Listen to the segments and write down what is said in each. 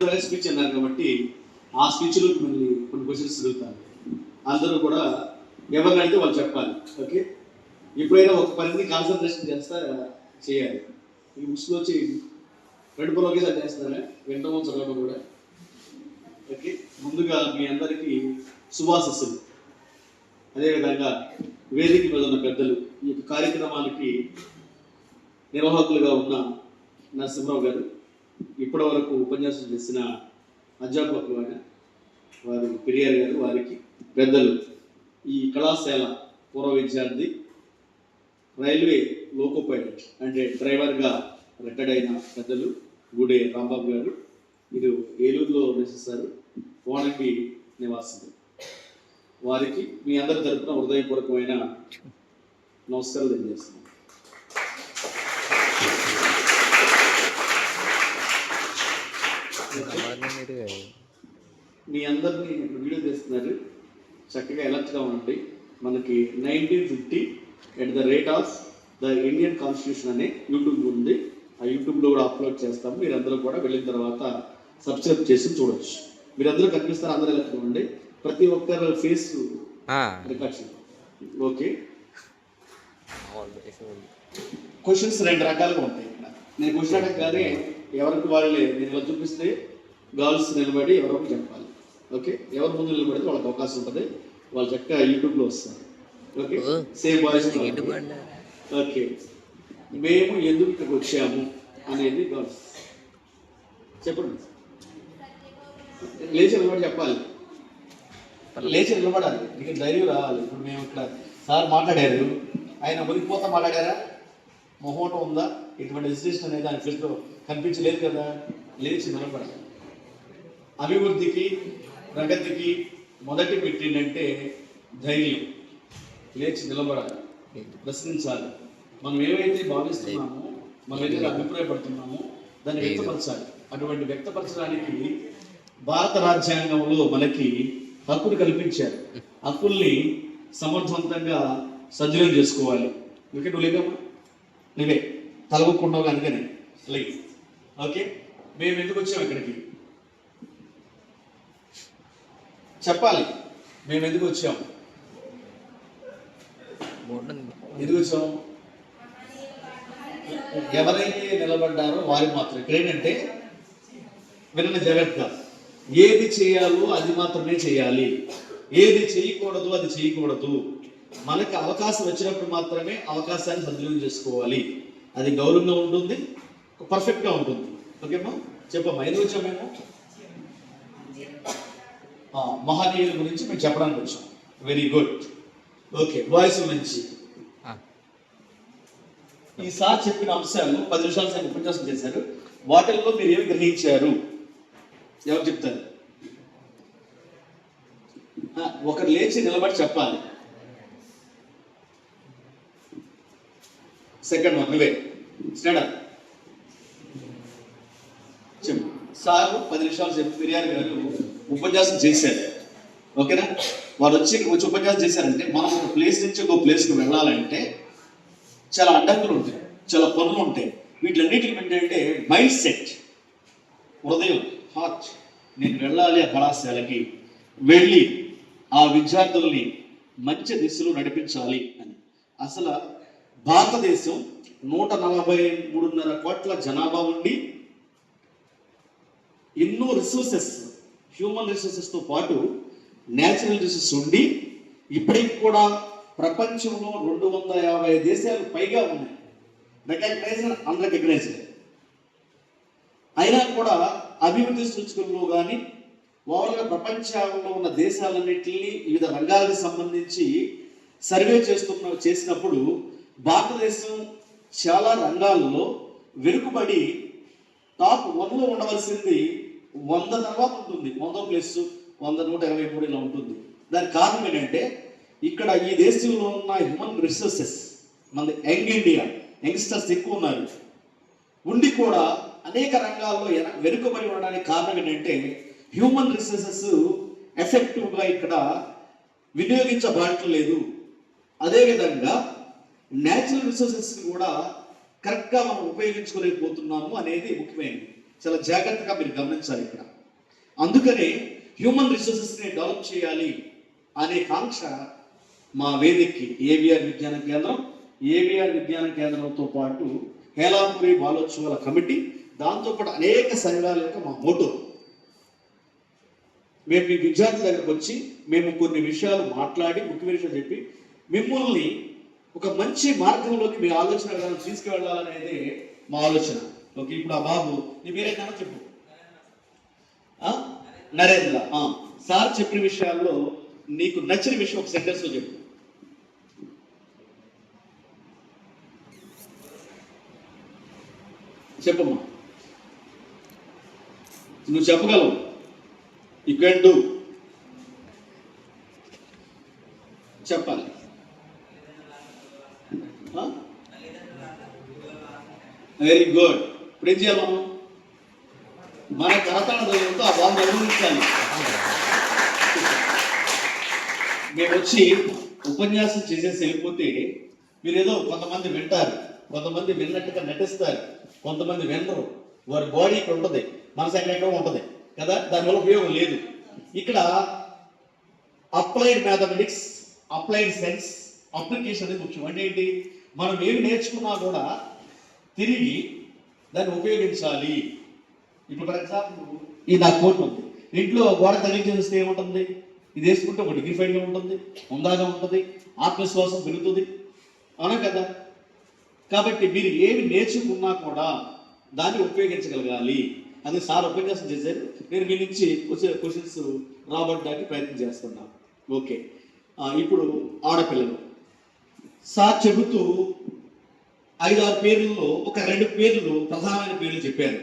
Speech అన్నారు కాబట్టి ఆ స్పీచ్లో మిమ్మల్ని కొన్ని క్వశ్చన్స్ అడుగుతాను అందరూ కూడా ఎవరిని అడిగితే వాళ్ళు చెప్పాలి ఓకే? ఎప్పుడైనా ఒక పనిని కాన్సన్ట్రేషన్ చేస్తా చేయాలి. ఈ బుక్స్లో వచ్చి రెండు పనులు ఒకేసారి చేస్తారా వినడం చదవడం కూడా. ఓకే? ముందుగా మీ అందరికీ శుభాశస్సులు. అదేవిధంగా వేదిక మీద ఉన్న పెద్దలు ఈ యొక్క కార్యక్రమానికి నిర్వాహకులుగా ఉన్న నరసింహరావు గారు ఇప్పటి వరకు ఉపన్యాసం చేసిన అధ్యాపకులు ఆయన వారు పెరియార్ గారు వారికి పెద్దలు ఈ కళాశాల పూర్వ విద్యార్థి రైల్వే లోకో పైలట్ అంటే డ్రైవర్గా రిటైర్డ్ అయిన పెద్దలు గూడే రాంబాబు గారు. మీరు ఏలూరులో నివసిస్తారు వానకి నివాసం వారికి మీ అందరి తరపున హృదయపూర్వకమైన నమస్కారాలు తెలియజేస్తున్నాను. మీ అందరినీ ఇప్పుడు వీడియో తీస్తున్నారు చక్కగా ఎలర్ట్గా ఉండండి. మనకి nineteen fifty at the rate of the Indian constitution అనే యూట్యూబ్ ఉంది. ఆ యూట్యూబ్లో కూడా అప్లోడ్ చేస్తాము మీరందరూ కూడా వెళ్ళిన తర్వాత సబ్స్క్రైబ్ చేసి చూడొచ్చు. మీరందరూ కనిపిస్తారు అందరూ ఎలర్ట్గా ఉండండి. ప్రతి ఒక్కరు ఫేస్ ఓకే. క్వశ్చన్స్ రెండు రకాలుగా ఉంటాయి. నేను క్వశ్చన్ అడగగానే ఎవరికి వాళ్ళే నేను ఇలా చూపిస్తే గర్ల్స్ నిలబడి ఎవరో ఒకరు చెప్పాలి. ఓకే? ఎవరు ముందు నిలబడితే వాళ్ళకి అవకాశం ఉంటుంది. వాళ్ళు చక్కగా యూట్యూబ్లో వస్తారు. ఓకే? Same voice okay. మేము ఎందుకు ఇక్కడికి వచ్చాము అనేది గర్ల్స్. చెప్పండి. లేచి నిలబడి చెప్పాలి. లేచి నిలబడాలి. నీకు ధైర్యం రావాలి. ఇప్పుడు మేము ఇక్కడ సార్ మాట్లాడారు. ఆయన మునిగిపోతా మాట్లాడారా? మొహోటం ఉందా? ఇటువంటి రిజిస్ట్రేషన్ అనేది ఆయన ఫిల్తో కనిపించలేదు కదా లేచి నిలబడాలి అభివృద్ధికి ప్రగతికి మొదటి పెట్టిందంటే ధైర్యం. లేచి నిలబడాలి. ప్రశ్నించాలి. మనం ఏవైతే భావిస్తున్నామో మనం ఏదైతే అభిప్రాయపడుతున్నామో దాన్ని వ్యక్తపరచాలి. అటువంటి వ్యక్తపరచడానికి భారత రాజ్యాంగంలో మనకి హక్కులు కల్పించారు. హక్కుల్ని సమర్థవంతంగా సద్వినియోగం చేసుకోవాలి. నువ్వు లేకమ్మా నువ్వే తలగొక్కుండవు కనుకనే లైక్ ఓకే? మేము ఎందుకు వచ్చాం ఇక్కడికి? చెప్పాలి. మేము ఎందుకు వచ్చాం? ఎందుకు వచ్చాం? ఎవరైతే నిలబడ్డారో వారికి మాత్రం ఇక్కడ ఏంటంటే వినండి జాగ్రత్తగా. ఏది చేయాలో అది మాత్రమే చేయాలి. ఏది చేయకూడదు అది చేయకూడదు. మనకి అవకాశం వచ్చినప్పుడు మాత్రమే అవకాశాన్ని సద్వినియోగం చేసుకోవాలి. అది గౌరవంగా ఉంటుంది పర్ఫెక్ట్గా ఉంటుంది. ఓకేమ్మా చెప్పమ్మా ఎందుకు వచ్చాం మేము? ఆ, మహనీయుల గురించి మేము చెప్పడానికి వచ్చాం. వెరీ గుడ్ ఓకే వాయిస్ మంచి. ఈ సార్ చెప్పిన అంశాలు పది నిమిషాల సేపు ఉపన్యాసం చేశారు. వాటిల్లో మీరు ఏమి గ్రహించారు? ఎవరు చెప్తారు? ఒకరు లేచి నిలబడి చెప్పాలి. సెకండ్ వన్ నువ్వే. స్టాండప్ చెప్పు సార్ పది నిమిషాలు చెప్పి ఫిర్యాదు గారు ఉపన్యాసం చేశారు. ఓకేనా? వారు వచ్చి ఇక్కడికి వచ్చి ఉపన్యాసం చేశారంటే మనం ఒక ప్లేస్ నుంచి ఒక ప్లేస్కి వెళ్ళాలంటే చాలా అడ్డంకులు ఉంటాయి చాలా పనులు ఉంటాయి. వీటిలన్నిటికి ఏంటంటే మైండ్ సెట్ హృదయం హార్ట్ నేను వెళ్ళాలి ఆ కళాశాలకి వెళ్ళి ఆ విద్యార్థుల్ని మంచి దిశలో నడిపించాలి అని. అసలు భారతదేశం నూట నలభై మూడున్నర కోట్ల జనాభా ఉండి ఎన్నో రిసోర్సెస్ హ్యూమన్ రిసోర్సెస్తో పాటు న్యాచురల్ రిసోర్సెస్ ఉండి ఇప్పటికి కూడా ప్రపంచంలో రెండు వందల యాభై దేశాలు పైగా ఉన్నాయి. రికగ్నైజ్డ్ అన్రికగ్నైజ్డ్ అయినా కూడా అభివృద్ధి సూచికల్లో కానీ ఓవర్గా ప్రపంచంలో ఉన్న దేశాలన్నింటినీ వివిధ రంగాలకు సంబంధించి సర్వే చేస్తున్న చేసినప్పుడు భారతదేశం చాలా రంగాల్లో వెనుకబడి టాప్ వన్లో ఉండవలసింది వంద తర్వాత ఉంటుంది. వంద ప్లస్ వంద నూట ఇరవై మూడు ఇలా ఉంటుంది. దానికి కారణం ఏంటంటే ఇక్కడ ఈ దేశంలో ఉన్న హ్యూమన్ రిసోర్సెస్ మన యంగ్ ఇండియా యంగ్స్టర్స్ ఎక్కువ ఉన్నారు. ఉండి కూడా అనేక రంగాల్లో వెనుకబడి ఉండడానికి కారణం ఏంటంటే హ్యూమన్ రిసోర్సెస్ ఎఫెక్టివ్గా ఇక్కడ వినియోగించబడట్లేదు. అదేవిధంగా న్యాచురల్ రిసోర్సెస్ కూడా కరెక్ట్గా మనం ఉపయోగించుకోలేకపోతున్నాము అనేది ముఖ్యమైనది. చాలా జాగ్రత్తగా మీరు గమనించాలి ఇక్కడ. అందుకనే హ్యూమన్ రిసోర్సెస్ని డెవలప్ చేయాలి అనే కాంక్ష మా వేదికకి ఏవిఆర్ విజ్ఞాన కేంద్రం ఏవిఆర్ విజ్ఞాన కేంద్రంతో పాటు హేలాపురి బాలోత్సవాల కమిటీ దాంతోపాటు అనేక సంఘాల యొక్క మా మోటో. మేము మీ విద్యార్థుల దగ్గరకు వచ్చి మేము కొన్ని విషయాలు మాట్లాడి ముఖ్య విషయాలు చెప్పి మిమ్మల్ని ఒక మంచి మార్గంలోకి మీ ఆలోచన విధానం తీసుకువెళ్ళాలనేది మా ఆలోచన. ఓకే ఇప్పుడు ఆ బాబు నీ పేరేంటన్నా చెప్పు. నరేంద్ర సార్ చెప్పిన విషయాల్లో నీకు నచ్చిన విషయం ఒక సెంటెన్స్లో చెప్పు. చెప్పమ్మా. నువ్వు చెప్పగలవు. యు కెన్ డూ చెప్పాలి. వెరీ గుడ్ ఇప్పుడు ఏం చేయాలి మనం మన కరతాళ ధ్వనులతో ఆ బాంబు అనుభవించాలి మేము వచ్చి ఉపన్యాసం చేసేసి వెళ్ళిపోతే మీరు ఏదో కొంతమంది వింటారు కొంతమంది విన్నట్టుగా నటిస్తారు కొంతమంది వినరు. వారి బాడీ ఇక్కడ ఉంటుంది మనసు ఎక్కడెక్కడ ఉంటుంది కదా? దానివల్ల ఉపయోగం లేదు. ఇక్కడ applied mathematics applied science application అనేది ముఖ్యం. అంటే ఏంటి? మనం ఏమి నేర్చుకున్నా కూడా తిరిగి దాన్ని ఉపయోగించాలి. ఇప్పుడు ఫర్ ఎగ్జాంపుల్ ఇది నా కోట్ ఉంది. ఇంట్లో గోడ తగిలించేస్తే ఏముంటుంది? ఇది వేసుకుంటే ఒక డిగ్నిఫైడ్గా ఉంటుంది ఉందాగా ఉంటుంది ఆత్మవిశ్వాసం పెరుగుతుంది. అవునా కదా? కాబట్టి మీరు ఏమి నేర్చుకున్నా కూడా దాన్ని ఉపయోగించగలగాలి. అది సార్ ఉపన్యాసం చేశారు. నేను మీ నుంచి క్వశ్చన్స్ రాబట్టడానికి ప్రయత్నం చేస్తున్నాను. ఓకే. ఇప్పుడు ఆడపిల్లలు. సార్ చెబుతూ ఐదారు పేర్లలో ఒక రెండు పేర్లు ప్రధానమైన పేర్లు చెప్పారు.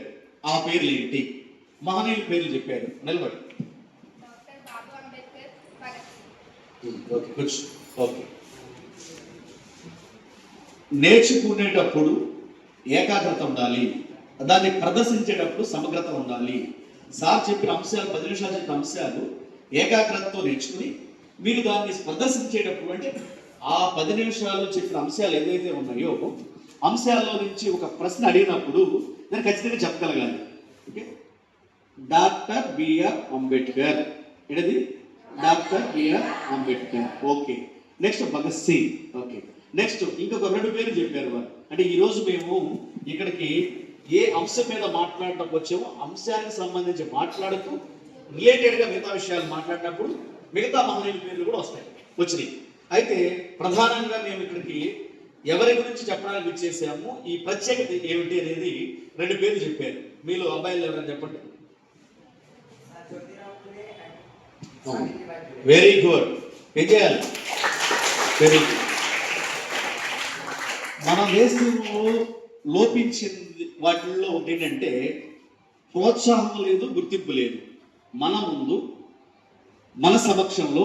ఆ పేర్లు ఏంటి? మహనీయుల పేర్లు చెప్పారు. నిలబడి. ఓకే ఓకే నేర్చుకునేటప్పుడు ఏకాగ్రత ఉండాలి. దాన్ని ప్రదర్శించేటప్పుడు సమగ్రత ఉండాలి. సార్ చెప్పిన అంశాలు పది నిమిషాలు చెప్పిన అంశాలు ఏకాగ్రతతో నేర్చుకుని మీరు దాన్ని ప్రదర్శించేటప్పుడు అంటే ఆ పది నిమిషాలు చెప్పిన అంశాలు ఏదైతే ఉన్నాయో అంశాల్లో నుంచి ఒక ప్రశ్న అడిగినప్పుడు నేను ఖచ్చితంగా చెప్పగలగాలి. ఓకే? Doctor BR Ambedkar. ఏంటది? Doctor BR Ambedkar. Okay. Next Bhagat Singh. Okay. Next ఇంకొక రెండు పేర్లు చెప్పారు వారు. అంటే ఈరోజు మేము ఇక్కడికి ఏ అంశం మీద మాట్లాడటం వచ్చామో అంశానికి సంబంధించి మాట్లాడుతూ రిలేటెడ్గా మిగతా విషయాలు మాట్లాడినప్పుడు మిగతా మహనీయుల పేర్లు కూడా వస్తాయి. వచ్చినాయి. అయితే ప్రధానంగా మేము ఇక్కడికి ఎవరి గురించి చెప్పడానికి ఇచ్చేసాము ఈ ప్రత్యేకత ఏమిటి అనేది రెండు పేర్లు చెప్పారు. మీలో అబ్బాయిలు ఎవరైనా చెప్పండి. వెరీ గుడ్ ఏం చేయాలి? వెరీ గుడ్ మన దేశంలో లోపించింది వాటిల్లో ఒకటి ఏంటంటే ప్రోత్సాహం లేదు గుర్తింపు లేదు. మన ముందు మన సమక్షంలో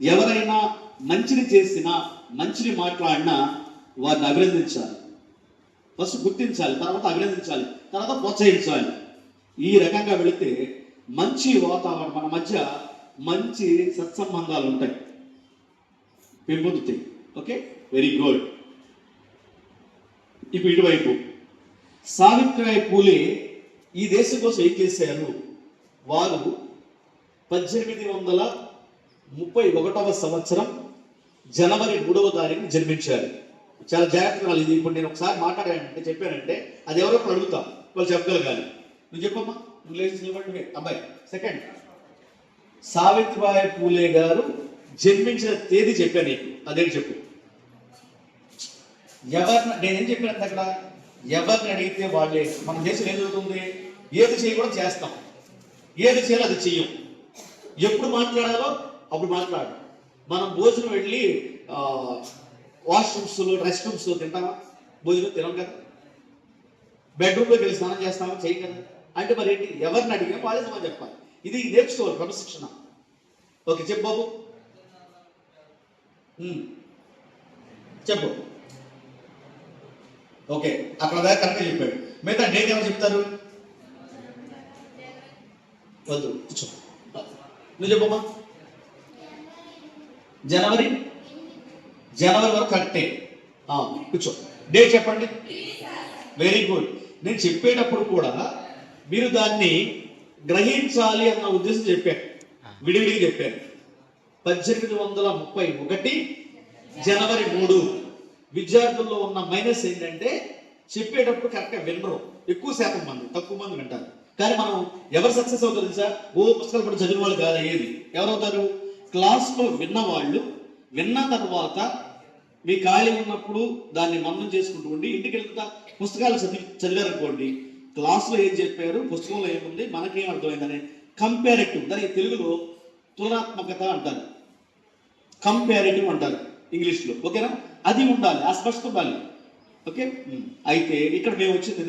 ఎవరైనా మంచిని చేసినా మంచిని మాట్లాడినా వారిని అభినందించాలి. ఫస్ట్ గుర్తించాలి తర్వాత అభినందించాలి తర్వాత ప్రోత్సహించాలి. ఈ రకంగా వెళితే మంచి వాతావరణం మన మధ్య మంచి సత్సంబంధాలు ఉంటాయి. పెంపొందుతాయి. ఓకే? వెరీ గుడ్ ఇప్పుడు ఇటువైపు. సావిత్రిబాయి పూలే ఈ దేశం కోసం ఏం చేశారు? వారు పద్దెనిమిది వందల ముప్పై ఒకటవ సంవత్సరం జనవరి మూడవ తారీఖు జన్మించారు. చాలా జాగ్రత్తగా ఇది ఇప్పుడు నేను ఒకసారి మాట్లాడానంటే చెప్పానంటే అది ఎవరో ఒకరు అడుగుతా. వాళ్ళు చెప్పగలగాలి నువ్వు చెప్పమ్మా. నువ్వు లేచి నిలబడి అబ్బాయి సెకండ్ సావిత్రిబాయి పూలే గారు జన్మించిన తేదీ చెప్పాను నీకు. అదేం చెప్పు. ఎవరిని నేనేం చెప్పాను అక్కడ? ఎవరిని అడిగితే వాళ్ళే. మన దేశం ఏం జరుగుతుంది? ఏది చేయకూడదు చేస్తాం. ఏది చేయాలో అది చెయ్యం. ఎప్పుడు మాట్లాడాలో అప్పుడు మాట్లాడు మనం భోజనం వెళ్ళి వాష్రూమ్స్లో రెస్ట్ రూమ్స్లో తింటామా భోజనం తినం కదా. బెడ్రూమ్లోకి వెళ్ళి స్నానం చేస్తామా చేయం కదా. అంటే మరి ఏంటి? ఎవరిని అడిగినా వాళ్ళే సమాధానం చెప్పాలి. ఇది నేర్చుకోవాలి క్రమశిక్షణ. ఓకే చెప్పు బాబు. చెప్పు. ఓకే అక్కడ దాకా కరెక్ట్గా చెప్పాడు. మిగతా డేట్ ఏమో చెప్తారు? వద్దు కూర్చో. నువ్వు చెప్పమ్మా. జనవరి? జనవరి వరకు కరెక్టే. కూర్చో. డేట్ చెప్పండి. వెరీ గుడ్ నేను చెప్పేటప్పుడు కూడా మీరు దాన్ని గ్రహించాలి అన్న ఉద్దేశం చెప్పారు విడివిడిగా చెప్పారు పద్దెనిమిది వందల ముప్పై ఒకటి జనవరి మూడు విద్యార్థుల్లో ఉన్న మైనస్ ఏంటంటే చెప్పేటప్పుడు కరెక్ట్గా వినరు. ఎక్కువ శాతం మంది తక్కువ మంది వింటారు. కానీ మనం ఎవరు సక్సెస్ అవుతారు తెలుసా? ఓ పుస్తకాలు పడి చదివిన వాళ్ళు కాదు అయ్యేది. ఎవరవుతారు? క్లాస్లో విన్న వాళ్ళు విన్న తర్వాత మీ ఖాళీ ఉన్నప్పుడు దాన్ని మనం చేసుకుంటూ ఉండి ఇంటికి వెళ్తా పుస్తకాలు చదివి చదివారనుకోండి క్లాస్లో ఏం చెప్పారు పుస్తకంలో ఏముంది మనకేం అర్థమైందని కంపారిటివ్ దానికి తెలుగులో తులనాత్మకత అంటారు. కంపారిటివ్ అంటారు ఇంగ్లీష్లో. ఓకేనా? అది ఉండాలి ఆ స్పష్టత ఉండాలి. ఓకే? అయితే ఇక్కడ మేము వచ్చింది